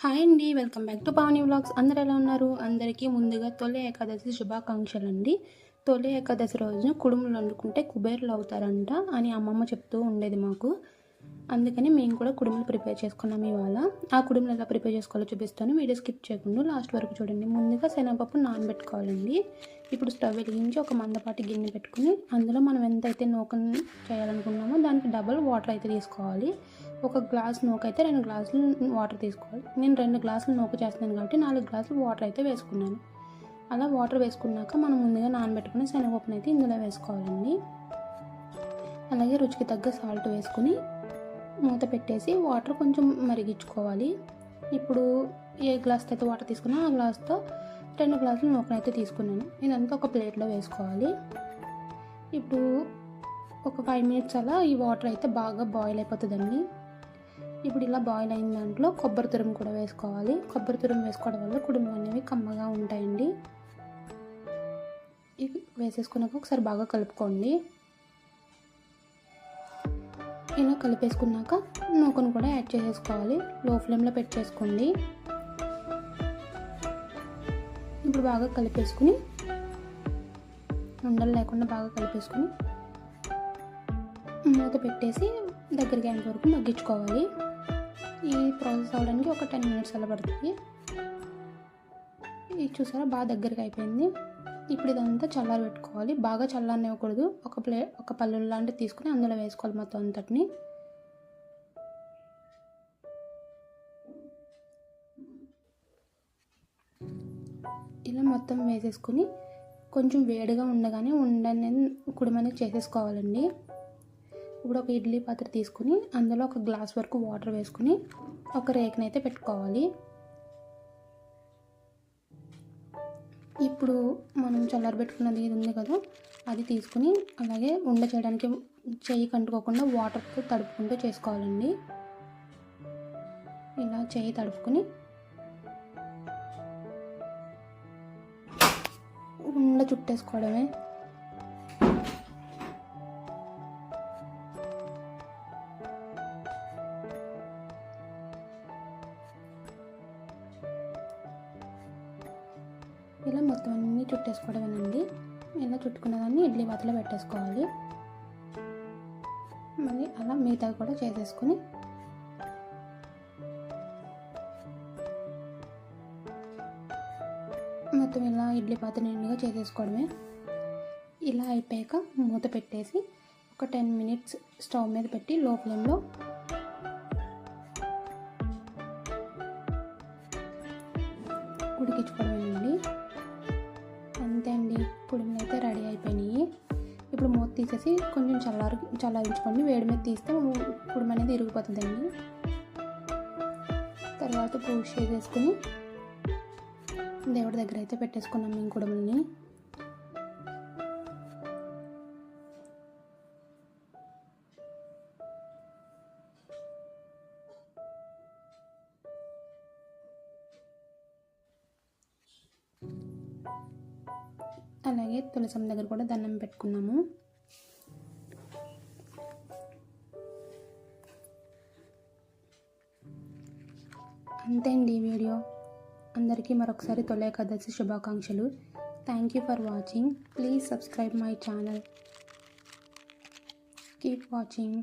Hi అండి welcome back to Pavani vlogs. అందరు ఎలా ఉన్నారు? అందరికీ ముందుగా తొలి ఏకాదశి శుభాకాంక్షలు అండి తొలి ఏకాదశి రోజున కుడుములు వండుకుంటే కుబేర్లు అవుతారంట అని అమ్మమ్మ చెప్తూ ఉండేది మాకు. అందుకని మేము కూడా కుడుములు ప్రిపేర్ చేసుకున్నాం ఇవాళ. ఆ కుడుములు ఎలా ప్రిపేర్ చేసుకోవాలో చూపిస్తాను. వీడియో స్కిప్ చేయకుండా లాస్ట్ వరకు చూడండి. ముందుగా శనగపప్పు నానబెట్టుకోవాలండి. ఇప్పుడు స్టవ్ వెలిగించి ఒక మందపాటి గిన్నె పెట్టుకుని అందులో మనం ఎంతైతే నూకను చేయాలనుకున్నామో దానికి డబల్ వాటర్ అయితే తీసుకోవాలి. ఒక గ్లాస్ నూక అయితే రెండు గ్లాసులు వాటర్ తీసుకోవాలి. నేను రెండు గ్లాసులు నూక చేస్తున్నాను కాబట్టి నాలుగు గ్లాసులు వాటర్ అయితే వేసుకున్నాను. అలా వాటర్ వేసుకున్నాక మనం ముందుగా నానబెట్టుకుని శనగపప్పును అయితే ఇందులో వేసుకోవాలండి. అలాగే రుచికి తగ్గ సాల్ట్ వేసుకుని మూత పెట్టేసి వాటర్ కొంచెం మరిగించుకోవాలి. ఇప్పుడు ఏ గ్లాస్తో అయితే వాటర్ తీసుకున్నా ఆ గ్లాస్తో రెండు గ్లాసులు నూకనైతే తీసుకున్నాను. ఇదంతా ఒక ప్లేట్లో వేసుకోవాలి. ఇప్పుడు ఒక ఫైవ్ మినిట్స్ అలా ఈ వాటర్ అయితే బాగా బాయిల్ అయిపోతుందండి. ఇప్పుడు ఇలా బాయిల్ అయిన దాంట్లో కొబ్బరి తురుము కూడా వేసుకోవాలి. కొబ్బరి తురుము వేసుకోవడం వల్ల కుడుములు అనేవి కమ్మగా ఉంటాయండి. ఇవి వేసేసుకున్నాక ఒకసారి బాగా కలుపుకోండి. ఇలా కలిపేసుకున్నాక నూకను కూడా యాడ్ చేసేసుకోవాలి. లో ఫ్లేమ్లో పెట్టేసుకోండి. ఇప్పుడు బాగా కలిపేసుకుని ఉండలు లేకుండా బాగా కలిపేసుకుని మూత పెట్టేసి దగ్గరికి అయినంత వరకు మగ్గించుకోవాలి. ఈ ప్రాసెస్ అవ్వడానికి ఒక టెన్ మినిట్స్ అలా పడుతుంది. ఇది చూసారా? బాగా దగ్గరికి అయిపోయింది. ఇప్పుడు ఇదంతా చల్లారి పెట్టుకోవాలి. బాగా చల్లారనివ్వకూడదు. ఒక ప్లే ఒక పల్లెలు లాంటివి తీసుకుని అందులో వేసుకోవాలి మొత్తం అంతటిని. ఇలా మొత్తం వేసేసుకుని కొంచెం వేడిగా ఉండగానే ఉండని కుడిమని చేసేసుకోవాలండి. ఇప్పుడు ఒక ఇడ్లీ పాత్ర తీసుకుని అందులో ఒక గ్లాస్ వరకు వాటర్ వేసుకుని ఒక రేకునైతే పెట్టుకోవాలి. ఇప్పుడు మనం చల్లారబెట్టుకున్నది ఇది ఉంది కదా అది తీసుకుని అలాగే ఉండ చేయడానికి చెయ్యి కంటుకోకుండా వాటర్తో తడుపుకుంటూ చేసుకోవాలండి. ఇలా చెయ్యి తడుపుకొని ఉండ చుట్టేసుకోవడమే. ఇలా మొత్తం అన్నీ చుట్టేసుకోవడమేనండి. ఇలా చుట్టుకున్న దాన్ని ఇడ్లీ బాతలో పెట్టేసుకోవాలి. మళ్ళీ అలా మిగతా కూడా చేసేసుకుని మొత్తం ఇలా ఇడ్లీ పాత నిండుగా చేసేసుకోవడమే. ఇలా అయిపోయాక మూత పెట్టేసి ఒక టెన్ మినిట్స్ స్టవ్ మీద పెట్టి లో ఫ్లేమ్లో ఉడికించుకోవడమేనండి. అంతే అండి. పుడిమిలు అయితే రెడీ అయిపోయినాయి. ఇప్పుడు మూత తీసేసి కొంచెం చల్లారి చల్లారించుకోండి. వేడి మీద తీస్తే పుడిమి అనేది ఇరిగిపోతుందండి. తర్వాత పూజ చేసేసుకుని దేవుడి దగ్గర అయితే పెట్టేసుకున్నాం మేము కుడుములని. అలాగే తులసం దగ్గర కూడా దండం పెట్టుకున్నాము. అంతే అండి ఈ వీడియో. అందరికీ మరొకసారి తొలి ఏకాదశి శుభాకాంక్షలు. Thank you for watching please subscribe my channel keep watching